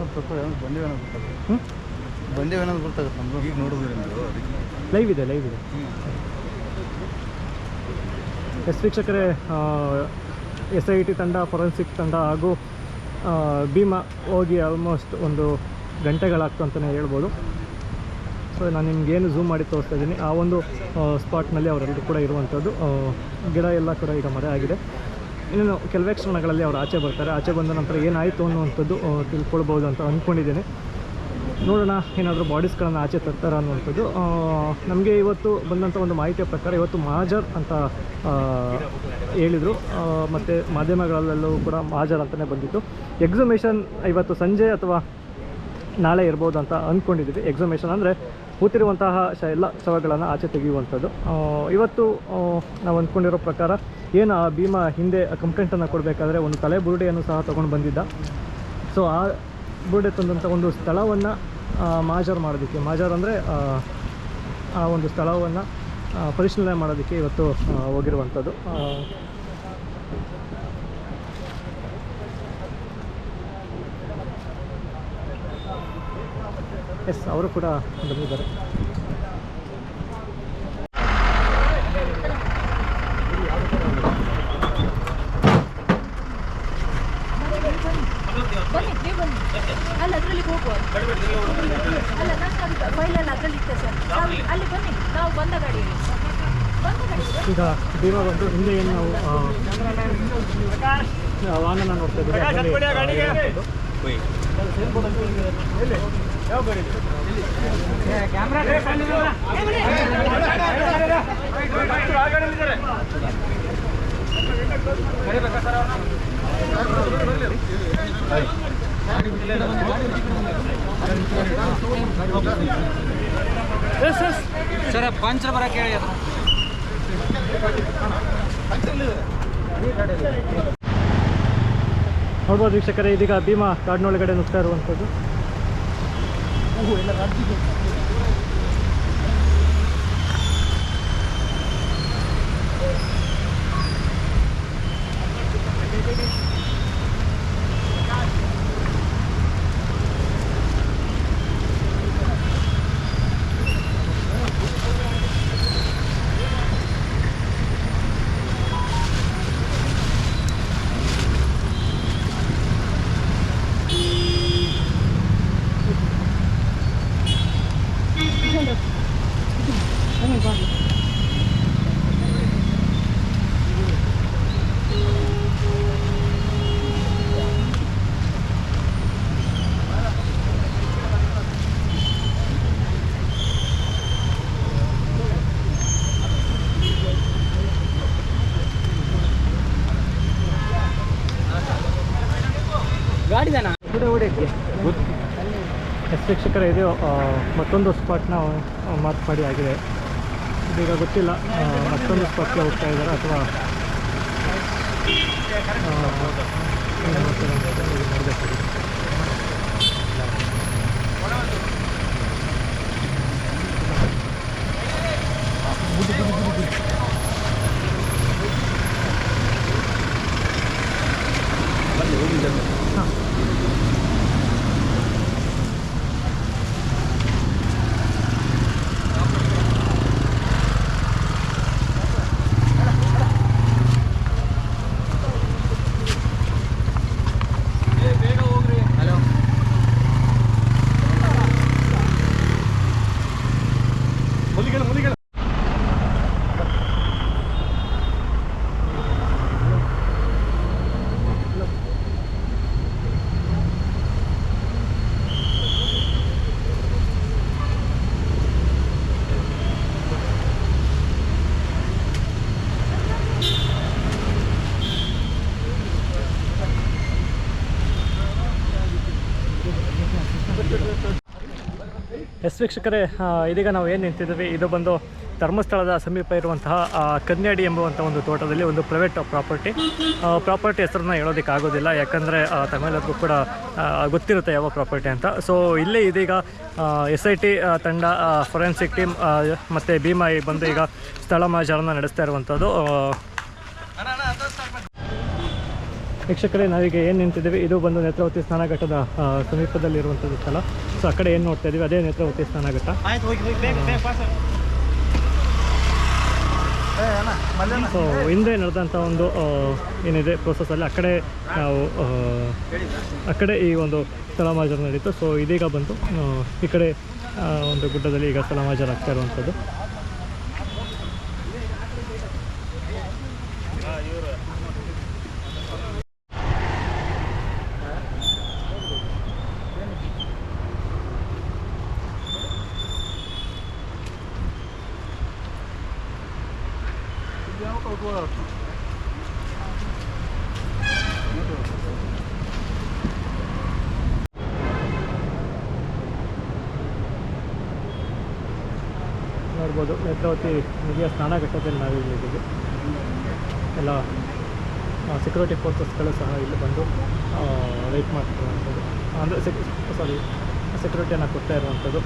ಸ್ವಲ್ಪ ಗೊತ್ತಾಗುತ್ತೆ. ಗೊತ್ತಾಗುತ್ತೆ ಈಗ ನೋಡಿದ್ರೆ ಲೈವ್ ಇದೆ ಲೈವ್ ಇದೆ. ಎಸ್ ವೀಕ್ಷಕರೇ ಎಸ್ ಐ ಟಿ ತಂಡ ಫೊರೆನ್ಸಿಕ್ ತಂಡ ಹಾಗೂ ಭೀಮಾ ಹೋಗಿ ಆಲ್ಮೋಸ್ಟ್ ಒಂದು ಗಂಟೆಗಳಾಗ್ತು ಅಂತಲೇ ಹೇಳ್ಬೋದು. ಸೊ ನಾನು ನಿಮ್ಗೆ ಏನು ಝೂಮ್ ಮಾಡಿ ತೋರಿಸ್ತಾ ಇದ್ದೀನಿ. ಆ ಒಂದು ಸ್ಪಾಟ್ನಲ್ಲಿ ಅವರೆಲ್ಲರೂ ಕೂಡ ಇರುವಂಥದ್ದು. ಗಿಡ ಎಲ್ಲ ಕೂಡ ಈಗ ಮರೆ ಆಗಿದೆ. ಇನ್ನು ಕೆಲವೇ ಕ್ಷಣಗಳಲ್ಲಿ ಅವರು ಆಚೆ ಬರ್ತಾರೆ. ಆಚೆ ಬಂದ ನಂತರ ಏನಾಯಿತು ಅನ್ನುವಂಥದ್ದು ತಿಳ್ಕೊಳ್ಬೋದು ಅಂತ ಅಂದ್ಕೊಂಡಿದ್ದೀನಿ ನೋಡೋಣ ಏನಾದರೂ ಬಾಡೀಸ್ಗಳನ್ನು ಆಚೆ ತರ್ತಾರೆ ಅನ್ನುವಂಥದ್ದು. ನಮಗೆ ಇವತ್ತು ಬಂದಂಥ ಒಂದು ಮಾಹಿತಿಯ ಪ್ರಕಾರ ಇವತ್ತು ಮಹಾಜರ್ ಅಂತ ಹೇಳಿದರು. ಮತ್ತು ಮಾಧ್ಯಮಗಳಲ್ಲೂ ಕೂಡ ಮಹಾಜರ್ ಅಂತಲೇ ಬಂದಿತ್ತು. ಎಕ್ಸಿಬಿಷನ್ ಇವತ್ತು ಸಂಜೆ ಅಥವಾ ನಾಳೆ ಇರ್ಬೋದು ಅಂತ ಅಂದ್ಕೊಂಡಿದ್ದೀವಿ ಎಕ್ಸಿಮೇಷನ್ ಅಂದರೆ ಕೂತಿರುವಂತಹ ಶ ಎಲ್ಲ ಶವಗಳನ್ನು ಆಚೆ ತೆಗೆಯುವಂಥದ್ದು. ಇವತ್ತು ನಾವು ಅಂದ್ಕೊಂಡಿರೋ ಪ್ರಕಾರ ಏನು ಆ ಭೀಮಾ ಹಿಂದೆ ಕಂಪ್ಲೇಂಟನ್ನು ಕೊಡಬೇಕಾದ್ರೆ ಒಂದು ತಲೆ ಬುರುಡೆಯನ್ನು ಸಹ ತೊಗೊಂಡು ಬಂದಿದ್ದ. ಸೊ ಆ ಬುರುಡೆ ತಂದಂಥ ಒಂದು ಸ್ಥಳವನ್ನು ಮಾಜರ್ ಮಾಡೋದಕ್ಕೆ. ಮಾಜರ್ ಅಂದರೆ, ಆ ಒಂದು ಸ್ಥಳವನ್ನು ಪರಿಶೀಲನೆ ಮಾಡೋದಕ್ಕೆ ಇವತ್ತು ಹೋಗಿರುವಂಥದ್ದು. ಎಸ್ ಅವರು ಕೂಡ ಬಂದಿದ್ದಾರೆ. ಬನ್ನಿ ನೀವು ಬನ್ನಿ. ಅಲ್ಲಿ ಅದರಲ್ಲಿ ಹೋಗುವ. ಅಲ್ಲ ಫೈಲಲ್ಲಿ ಅದರಲ್ಲಿ ಇತ್ತೆ ಸರ್. ಅಲ್ಲಿ ಬನ್ನಿ ನಾವು ಬಂದ ಗಾಡಿಯಲ್ಲಿ. ಈಗ ಭೀಮ ಬಂದು ಹಿಂದೆ ಏನು ನಾವು ವಾಹನ ನೋಡ್ತಾ ಇದ್ದೀವಿ. ಸರ್ ಪಂಚರ್ ಬರಕ್ಕೆ ಹೇಳಿ ಅದು ನೋಡ್ಬೋದು ವೀಕ್ಷಕರೇ ಇದೀಗ ಭೀಮಾ ಕಾಡಿನೊಳಗಡೆ ನುಗ್ತಾ ಇರುವಂಥದ್ದು. ಗಾಡಿದಾನ? ಎಸ್ ವೀಕ್ಷಕರೇ ಇದು ಮತ್ತೊಂದು ಸ್ಪಾಟ್ನ ಮಾಡಿ ಆಗಿದೆ. ಇದೀಗ ಗೊತ್ತಿಲ್ಲ ಮತ್ತೊಂದು ಸ್ಪಾಟ್ಗೆ ಹೋಗ್ತಾ ಇದ್ದಾರೆ ಅಥವಾ ನೋಡ್ಬೇಕಾಗಿದೆ. ಎಸ್ ವೀಕ್ಷಕರೇ ಇದೀಗ ನಾವು ಏನು ನಿಂತಿದ್ದೀವಿ? ಇದು ಬಂದು ಧರ್ಮಸ್ಥಳದ ಸಮೀಪ ಇರುವಂತಹ ಕನ್ಯಾಡಿ ಎಂಬುವಂಥ ಒಂದು ತೋಟದಲ್ಲಿ ಒಂದು ಪ್ರೈವೇಟ್ ಪ್ರಾಪರ್ಟಿ ಪ್ರಾಪರ್ಟಿ ಹೆಸರನ್ನ ಹೇಳೋದಕ್ಕೆ ಆಗೋದಿಲ್ಲ. ಯಾಕಂದರೆ ತಮಿಳರಿಗೂ ಕೂಡ ಗೊತ್ತಿರುತ್ತೆ ಯಾವ ಪ್ರಾಪರ್ಟಿ ಅಂತ. ಸೊ ಇಲ್ಲೇ ಇದೀಗ ಎಸ್ ಐ ಟಿ ತಂಡ ಫೊರೆನ್ಸಿಕ್ ಟೀಮ್ ಮತ್ತು ಭೀಮಾಯಿ ಬಂದು ಈಗ ಸ್ಥಳ ಮಾಜಾರನ್ನ ನಡೆಸ್ತಾ ಇರುವಂಥದ್ದು ವೀಕ್ಷಕರೇ ನಾವೀಗ ಏನು ನಿಂತಿದ್ದೀವಿ? ಇದು ಬಂದು ನೇತ್ರಾವತಿ ಸ್ನಾನಘಟ್ಟದ ಸಮೀಪದಲ್ಲಿರುವಂಥದ್ದು ಸ್ಥಳ. ಸೊ ಆ ಕಡೆ ಏನು ನೋಡ್ತಾ ಇದ್ದೀವಿ? ಅದೇ ನೇತ್ರಾವತಿ ಸ್ನಾನಘಟ್ಟ. ಸೊ ಹಿಂದೆ ನಡೆದಂಥ ಒಂದು ಏನಿದೆ ಪ್ರೋಸೆಸ್ಸಲ್ಲಿ ಆ ಕಡೆ ನಾವು ಆ, ಆ ಕಡೆ ಈ ಒಂದು ಸ್ಥಳಮಾಜರು ನಡೀತು. ಸೊ ಇದೀಗ ಬಂತು ಈ ಕಡೆ ಒಂದು ಗುಡ್ಡದಲ್ಲಿ ಈಗ ಸ್ಥಳಮಾಜರು ಆಗ್ತಾ ಇರುವಂಥದ್ದು ನೋಡ್ಬೋದು, ನೇತ್ರಾವತಿ ನದಿಯ ಸ್ನಾನಘಟ್ಟದಲ್ಲಿ ನಾವಿಲ್ಲಿ ಇದ್ದೀವಿ. ಎಲ್ಲ ಸೆಕ್ಯೂರಿಟಿ ಫೋರ್ಸಸ್ಗಳು ಸಹ ಇಲ್ಲಿ ಬಂದು ವೆಯ್ಟ್ ಮಾಡ್ತಿರುವಂಥದ್ದು ಅಂದರೆ ಸೆಕ್ ಸಾರಿ ಸೆಕ್ಯೂರಿಟಿಯನ್ನು ಕೊಡ್ತಾ ಇರುವಂಥದ್ದು